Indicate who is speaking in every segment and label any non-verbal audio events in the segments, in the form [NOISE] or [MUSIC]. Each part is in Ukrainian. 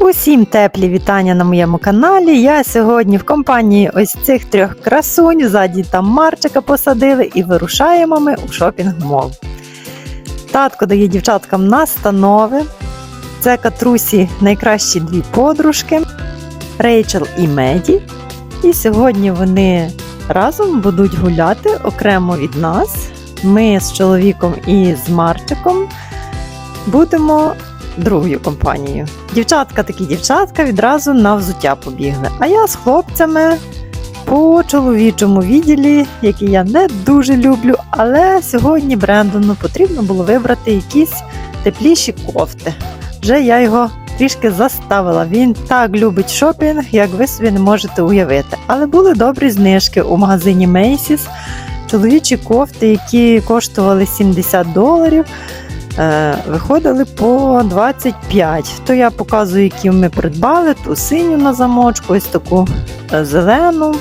Speaker 1: Усім теплі вітання на моєму каналі. Я сьогодні в компанії ось цих трьох красунь. Ззаді там Марчика посадили і вирушаємо ми у шопінг-мол. Татко дає дівчаткам настанови. Це катрусі найкращі дві подружки Рейчел і Меді. І сьогодні вони разом будуть гуляти окремо від нас. Ми з чоловіком і з Марчиком будемо другою компанією. Дівчатка такі дівчатка відразу на взуття побігли. А я з хлопцями по чоловічому відділі, який я не дуже люблю, але сьогодні Брендону потрібно було вибрати якісь тепліші кофти. Вже я його трішки заставила. Він так любить шопінг, як ви собі не можете уявити. Але були добрі знижки у магазині Macy's. Чоловічі кофти, які коштували 70 доларів. Е, виходили по 25. То я показую, які ми придбали: ту синю на замочку, ось таку е, зелену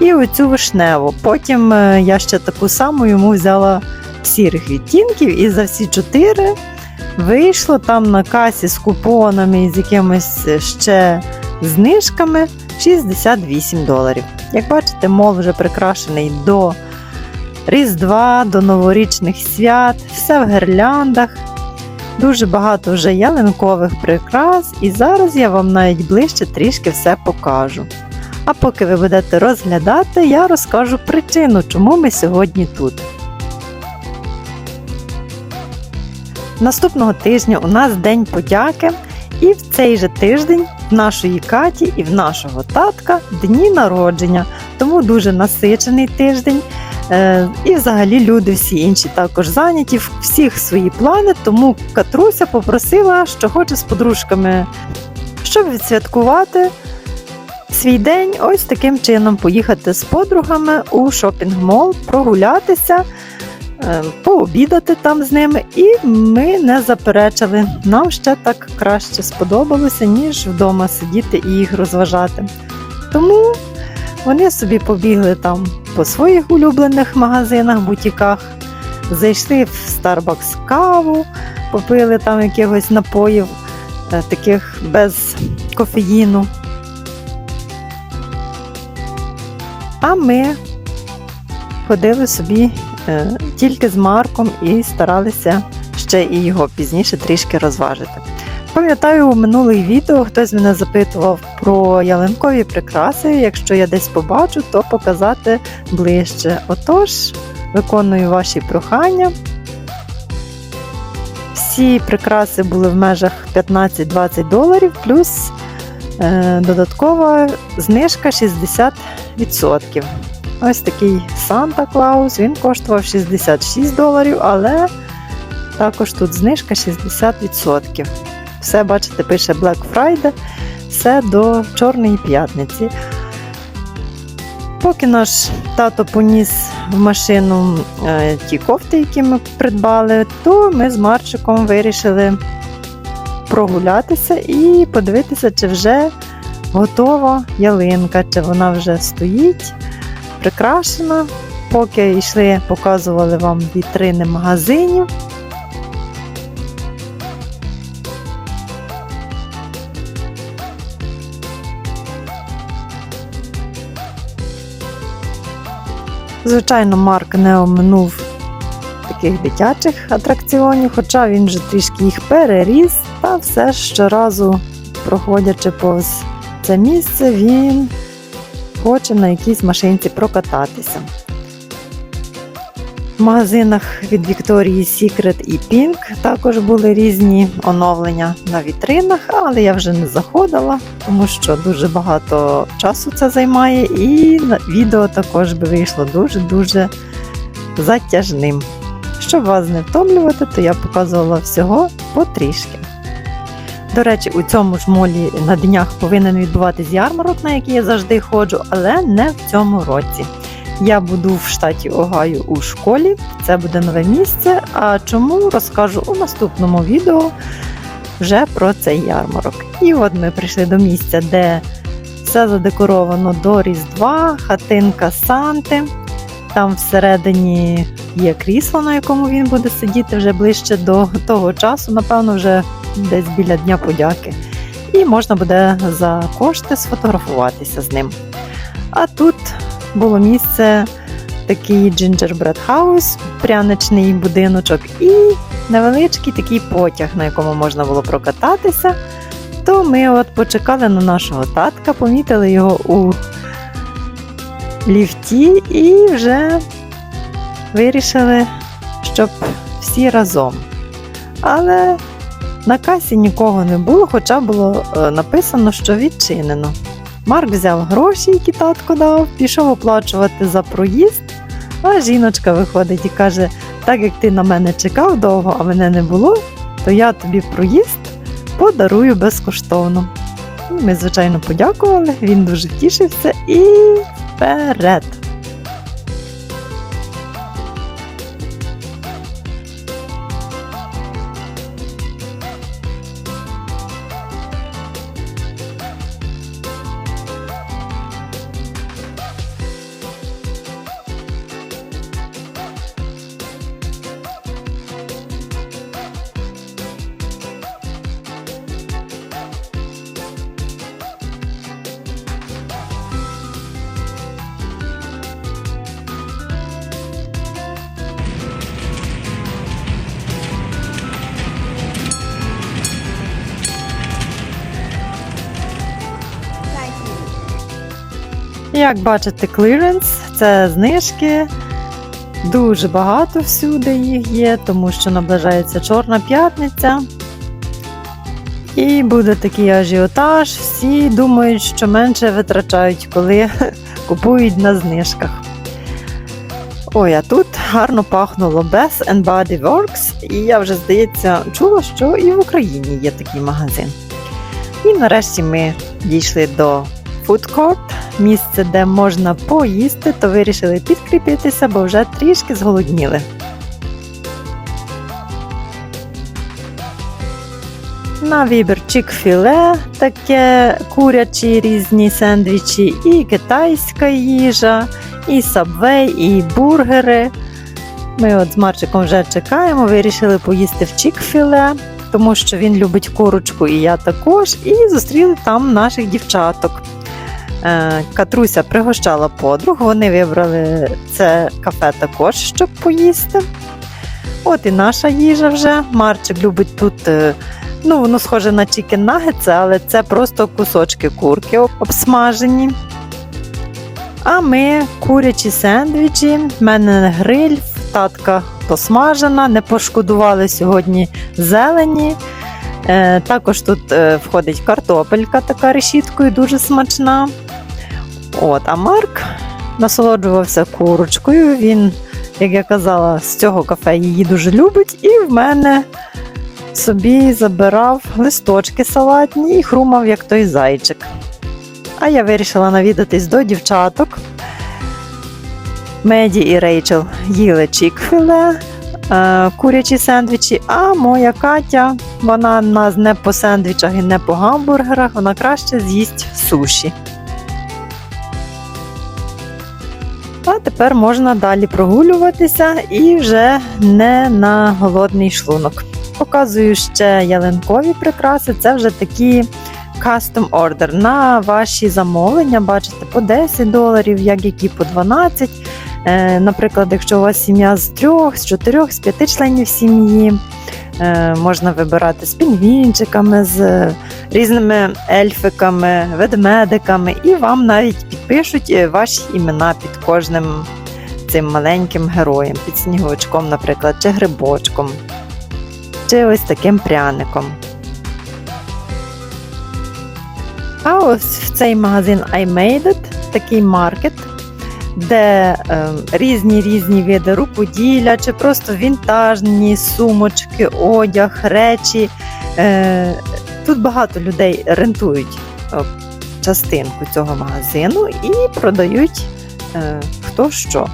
Speaker 1: і оцю вишневу. Потім е, я ще таку саму йому взяла сірих відтінків, і за всі чотири вийшло там на касі з купонами і з якимись ще знижками 68 доларів. Як бачите, мол вже прикрашений до. Різдва до новорічних свят, все в гірляндах. Дуже багато вже ялинкових прикрас, і зараз я вам навіть ближче трішки все покажу. А поки ви будете розглядати, я розкажу причину, чому ми сьогодні тут. Наступного тижня у нас День подяки, і в цей же тиждень в нашої Каті і в нашого татка дні народження, тому дуже насичений тиждень. Е, І взагалі люди всі інші також зайняті, всіх свої плани. Тому Катруся попросила, що хоче з подружками, щоб відсвяткувати свій день, ось таким чином поїхати з подругами у шопінг-мол, прогулятися, е, пообідати там з ними. І ми не заперечили. Нам ще так краще сподобалося, ніж вдома сидіти і їх розважати. Тому вони собі побігли там по своїх улюблених магазинах, бутіках, зайшли в Starbucks каву, попили там якихось напоїв, е, таких без кофеїну. А ми ходили собі е, тільки з Марком і старалися ще і його пізніше трішки розважити. Пам'ятаю, у минулих відео хтось мене запитував про ялинкові прикраси. Якщо я десь побачу, то показати ближче. Отож, виконую ваші прохання. Всі прикраси були в межах 15-20 доларів, плюс е, додаткова знижка 60%. Ось такий Санта Клаус, він коштував 66 доларів, але також тут знижка 60%. Все, бачите, пише Black Friday, все до Чорної п'ятниці. Поки наш тато поніс в машину е, ті кофти, які ми придбали, то ми з Марчиком вирішили прогулятися і подивитися, чи вже готова ялинка, чи вона вже стоїть, прикрашена. Поки йшли, показували вам вітрини магазинів. Звичайно, Марк не оминув таких дитячих атракціонів, хоча він вже трішки їх переріс, та все щоразу, проходячи повз це місце, він хоче на якійсь машинці прокататися. В магазинах від Вікторії Secret і Pink також були різні оновлення на вітринах, але я вже не заходила, тому що дуже багато часу це займає, і відео також би вийшло дуже-дуже затяжним. Щоб вас не втомлювати, то я показувала всього потрішки. До речі, у цьому ж молі на днях повинен відбуватись ярмарок, на який я завжди ходжу, але не в цьому році. Я буду в штаті Огайо у школі, це буде нове місце. А чому розкажу у наступному відео вже про цей ярмарок. І от ми прийшли до місця, де все задекоровано до Різдва, хатинка Санти. Там всередині є крісло, на якому він буде сидіти вже ближче до того часу, напевно, вже десь біля Дня подяки. і можна буде за кошти сфотографуватися з ним. А тут було місце такий gingerbread house, пряничний будиночок, і невеличкий такий потяг, на якому можна було прокататися. То ми от почекали на нашого татка, помітили його у ліфті і вже вирішили, щоб всі разом. Але на касі нікого не було, хоча було е, написано, що відчинено. Марк взяв гроші, які татко дав, пішов оплачувати за проїзд, а жіночка виходить і каже: так як ти на мене чекав довго, а мене не було, то я тобі проїзд подарую безкоштовно. Ми, звичайно, подякували, він дуже втішився і вперед. Як бачите, кліренс це знижки. Дуже багато всюди їх є, тому що наближається Чорна п'ятниця. І буде такий ажіотаж. Всі думають, що менше витрачають, коли [LAUGHS] купують на знижках. Ой, а тут гарно пахнуло Bath and Body Works, і я вже, здається, чула, що і в Україні є такий магазин. І нарешті ми дійшли до Food Court, місце, де можна поїсти, то вирішили підкріпитися, бо вже трішки зголодніли. На вибір чік-філе, таке курячі різні сендвічі, і китайська їжа, і сабвей, і бургери. Ми от з Марчиком вже чекаємо, вирішили поїсти в чік-філе, тому що він любить курочку, і я також, і зустріли там наших дівчаток. Е, Катруся пригощала подруг, вони вибрали це кафе також, щоб поїсти. От і наша їжа вже. Марчик любить тут, е, ну, воно схоже на чікен нагетси, але це просто кусочки курки обсмажені. А ми курячі сендвічі, в мене гриль, татка посмажена, не пошкодували сьогодні зелені. Е, також тут входить картопелька така решіткою, дуже смачна. От, а Марк насолоджувався курочкою. Він, як я казала, з цього кафе її дуже любить, і в мене собі забирав листочки салатні і хрумав, як той зайчик. А я вирішила навідатись до дівчаток. Меді і Рейчел їли чікфіле, е, курячі сендвічі, а моя Катя, вона нас не по сендвічах і не по гамбургерах, вона краще з'їсть суші. А тепер можна далі прогулюватися і вже не на голодний шлунок. Показую ще ялинкові прикраси. Це вже такі custom order на ваші замовлення. Бачите, по 10 доларів, як які по 12. Е, Наприклад, якщо у вас сім'я з трьох, з чотирьох, з п'яти членів сім'ї, можна вибирати з пінгвінчиками, з різними ельфиками, ведмедиками, і вам навіть підпишуть е, ваші імена під кожним цим маленьким героєм, під сніговичком, наприклад, чи грибочком, чи ось таким пряником. А ось в цей магазин I Made It, такий маркет, де е, різні різні види рукоділля, чи просто вінтажні сумочки, одяг, речі. Е, Тут багато людей рентують частинку цього магазину і продають е, хто що.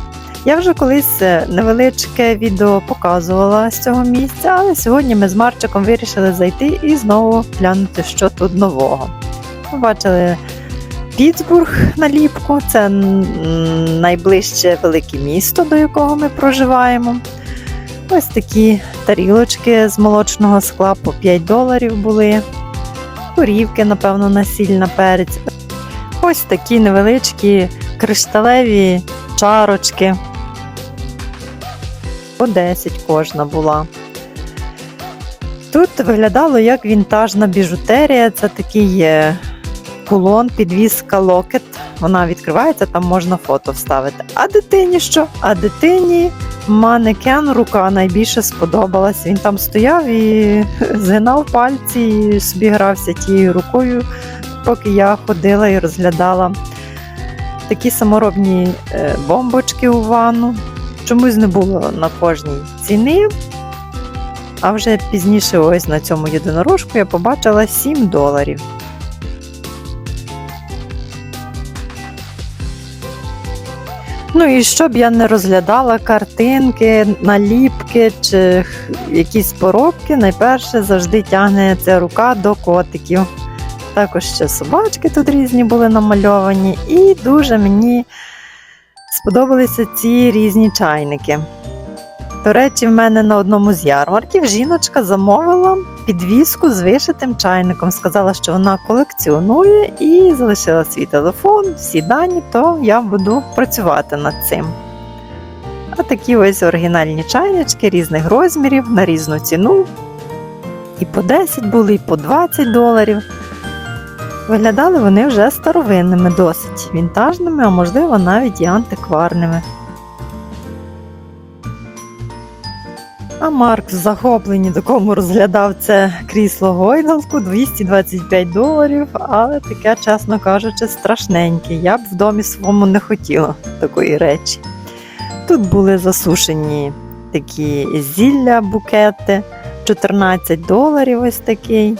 Speaker 1: Я вже колись е, невеличке відео показувала з цього місця, але сьогодні ми з Марчиком вирішили зайти і знову глянути, що тут нового. Ми бачили Пітсбург наліпку, це найближче велике місто, до якого ми проживаємо. Ось такі тарілочки з молочного скла по 5 доларів були. корівки, напевно, на на перець. Ось такі невеличкі кришталеві чарочки. По 10 кожна була. Тут виглядало як вінтажна біжутерія. Це такий кулон, підвіска локет. Вона відкривається, там можна фото вставити. А дитині що? А дитині манекен рука найбільше сподобалась. Він там стояв і [LAUGHS] згинав пальці і собі грався тією рукою, поки я ходила і розглядала такі саморобні е, бомбочки у ванну. Чомусь не було на кожній ціни. А вже пізніше, ось на цьому єдинорожку я побачила 7 доларів. Ну і щоб я не розглядала картинки, наліпки чи якісь поробки, найперше завжди тягне ця рука до котиків. Також ще собачки тут різні були намальовані, і дуже мені сподобалися ці різні чайники. До речі, в мене на одному з ярмарків жіночка замовила підвіску з вишитим чайником. Сказала, що вона колекціонує і залишила свій телефон, всі дані, то я буду працювати над цим. А такі ось оригінальні чайнички різних розмірів на різну ціну. І по 10 були, і по 20 доларів. Виглядали вони вже старовинними, досить вінтажними, а можливо навіть і антикварними. А Марк в захопленні такому розглядав це крісло гойдалку 225 доларів, але таке, чесно кажучи, страшненьке. Я б в домі своєму не хотіла такої речі. Тут були засушені такі зілля, букети, 14 доларів ось такий.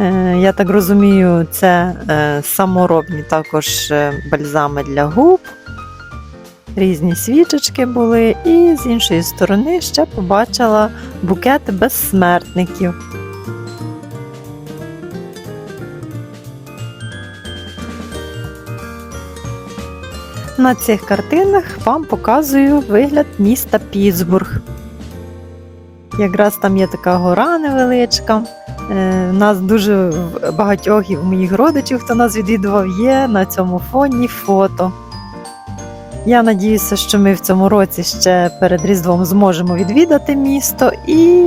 Speaker 1: Е, Я так розумію, це е, саморобні також е, бальзами для губ різні свічечки були, і з іншої сторони ще побачила букети безсмертників. На цих картинах вам показую вигляд міста Пітсбург. Якраз там є така гора невеличка. Е, Нас дуже багатьох і моїх родичів, хто нас відвідував, є на цьому фоні фото. Я надіюся, що ми в цьому році ще перед Різдвом зможемо відвідати місто, і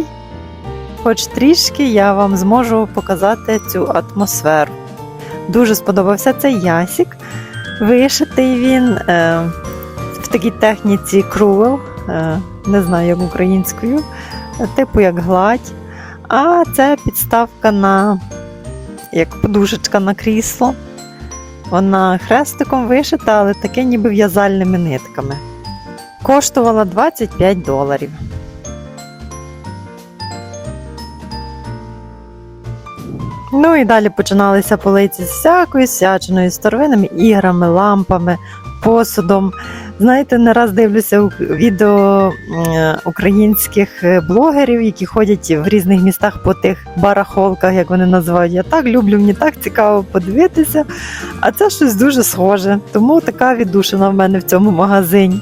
Speaker 1: хоч трішки я вам зможу показати цю атмосферу. Дуже сподобався цей ясік. Вишитий він е, в такій техніці крувел, е, не знаю як українською, типу як гладь. А це підставка на як подушечка на крісло. Вона хрестиком вишита, але таке ніби в'язальними нитками. Коштувала 25 доларів. Ну і далі починалися полиці з всякою всячиною старовинними іграми, лампами, посудом. Знаєте, не раз дивлюся відео українських е, блогерів, які ходять в різних містах по тих барахолках, як вони називають. Я так люблю, мені так цікаво подивитися. А це щось дуже схоже. Тому така віддушина в мене в цьому магазині.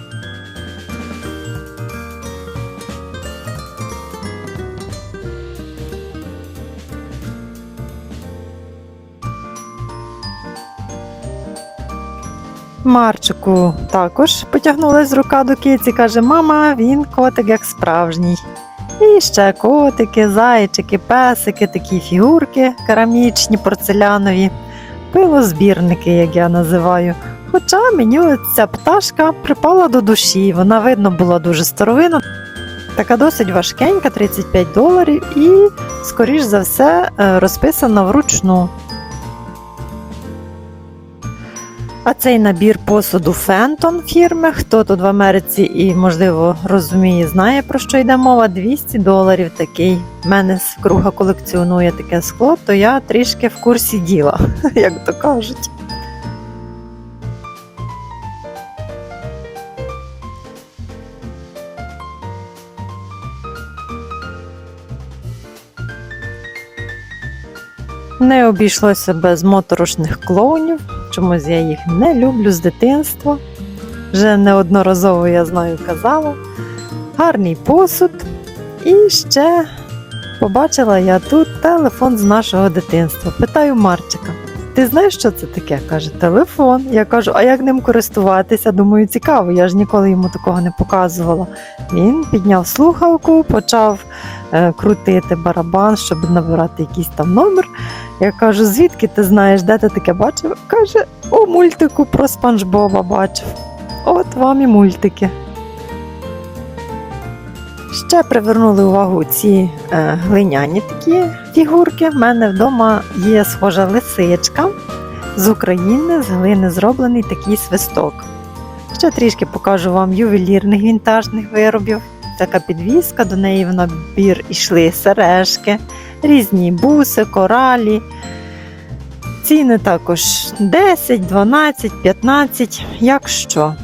Speaker 1: Марчику також потягнулась рука до киці, каже: Мама, він котик як справжній. І ще котики, зайчики, песики, такі фігурки керамічні, порцелянові, пилозбірники, як я називаю. Хоча мені ця пташка припала до душі, вона видно була дуже старовина, така досить важкенька, 35 доларів, і, скоріш за все, е, розписана вручну. А цей набір посуду Фентон фірми, хто тут в Америці і, можливо, розуміє, знає про що йде мова, 200 доларів такий. У мене круга колекціонує таке скло, то я трішки в курсі діла, [LAUGHS] як то кажуть. Не обійшлося без моторошних клоунів. Чомусь я їх не люблю з дитинства. Вже неодноразово я знаю казала. Гарний посуд. І ще Побачила я тут телефон з нашого дитинства. Питаю Марчика. Ти знаєш, що це таке? каже, телефон. Я кажу, а як ним користуватися? Думаю, цікаво, я ж ніколи йому такого не показувала. Він підняв слухавку, почав е, крутити барабан, щоб набирати якийсь там номер. Я кажу, звідки ти знаєш, де ти таке бачив? Каже, у мультику про Спанч Боба бачив. От вам і мультики. Ще привернули увагу ці е, глиняні такі фігурки. В мене вдома є схожа лисичка з України, з глини зроблений такий свисток. Ще трішки покажу вам ювелірних вінтажних виробів. Така підвіска, до неї в набір йшли сережки, різні буси, коралі. Ціни також 10, 12, 15, як що.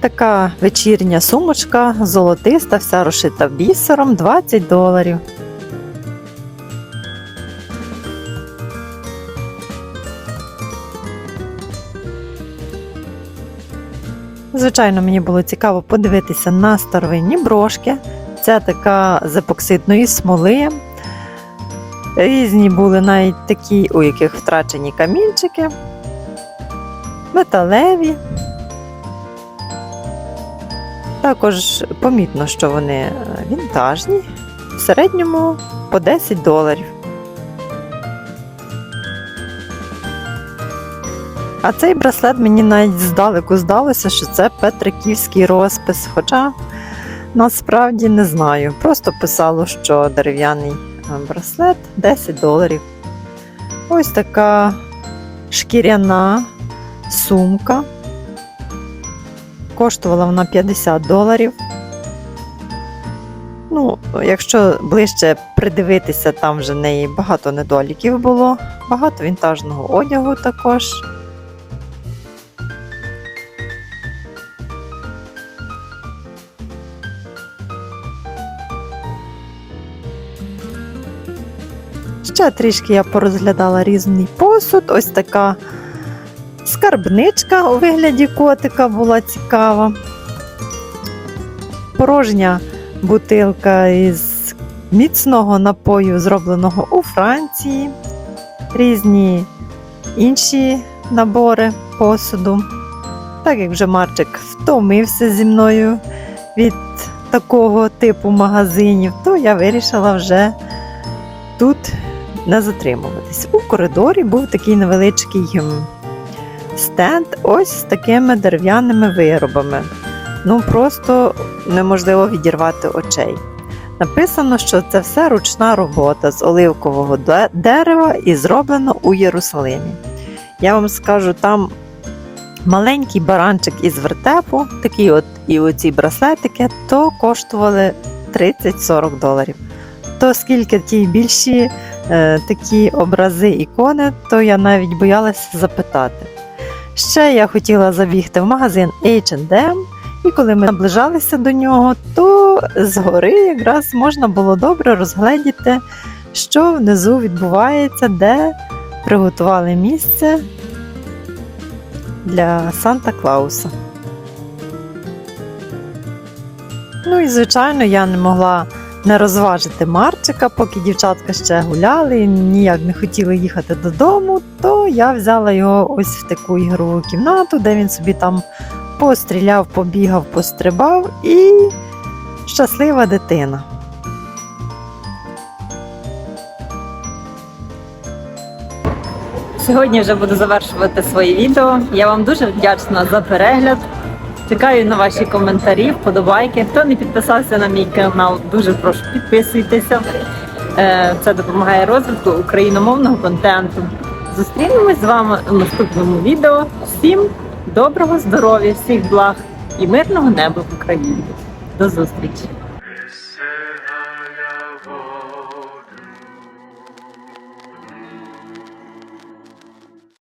Speaker 1: Така вечірня сумочка, золотиста, вся розшита бісером, 20 доларів. Звичайно, мені було цікаво подивитися на старовинні брошки. Це така з епоксидної смоли. Різні були навіть такі, у яких втрачені камінчики, металеві. Також помітно, що вони е, вінтажні, в середньому по 10 доларів. А цей браслет мені навіть здалеку здалося, що це Петриківський розпис, хоча насправді не знаю. Просто писало, що дерев'яний е, браслет 10 доларів. Ось така шкіряна сумка. Коштувала вона 50 доларів. Ну, якщо ближче придивитися, там вже в неї багато недоліків було, багато вінтажного одягу також. Ще трішки я порозглядала різний посуд. Ось така скарбничка у вигляді котика була цікава. Порожня бутилка із міцного напою, зробленого у Франції, різні інші набори посуду. Так як вже Марчик втомився зі мною від такого типу магазинів, то я вирішила вже тут не затримуватись. У коридорі був такий невеличкий стенд ось з такими дерев'яними виробами. Ну просто неможливо відірвати очей. Написано, що це все ручна робота з оливкового дерева і зроблено у Єрусалимі. Я вам скажу, там маленький баранчик із вертепу, такі от і оці браслетики, то коштували 30-40 доларів. То скільки ті більші е, такі образи ікони, то я навіть боялася запитати. Ще я хотіла забігти в магазин H&M, і коли ми наближалися до нього, то згори якраз можна було добре розгледіти, що внизу відбувається, де приготували місце для Санта Клауса. Ну і звичайно, я не могла не розважити Марчика, поки дівчатка ще гуляли, ніяк не хотіли їхати додому, то я взяла його ось в таку ігрову кімнату, де він собі там постріляв, побігав, пострибав і щаслива дитина.
Speaker 2: Сьогодні вже буду завершувати своє відео. Я вам дуже вдячна за перегляд. Чекаю на ваші коментарі, вподобайки. Хто не підписався на мій канал, дуже прошу підписуйтеся. Е, Це допомагає розвитку україномовного контенту. Зустрінемось з вами у наступному відео. Всім доброго здоров'я, всіх благ і мирного неба в Україні. До зустрічі!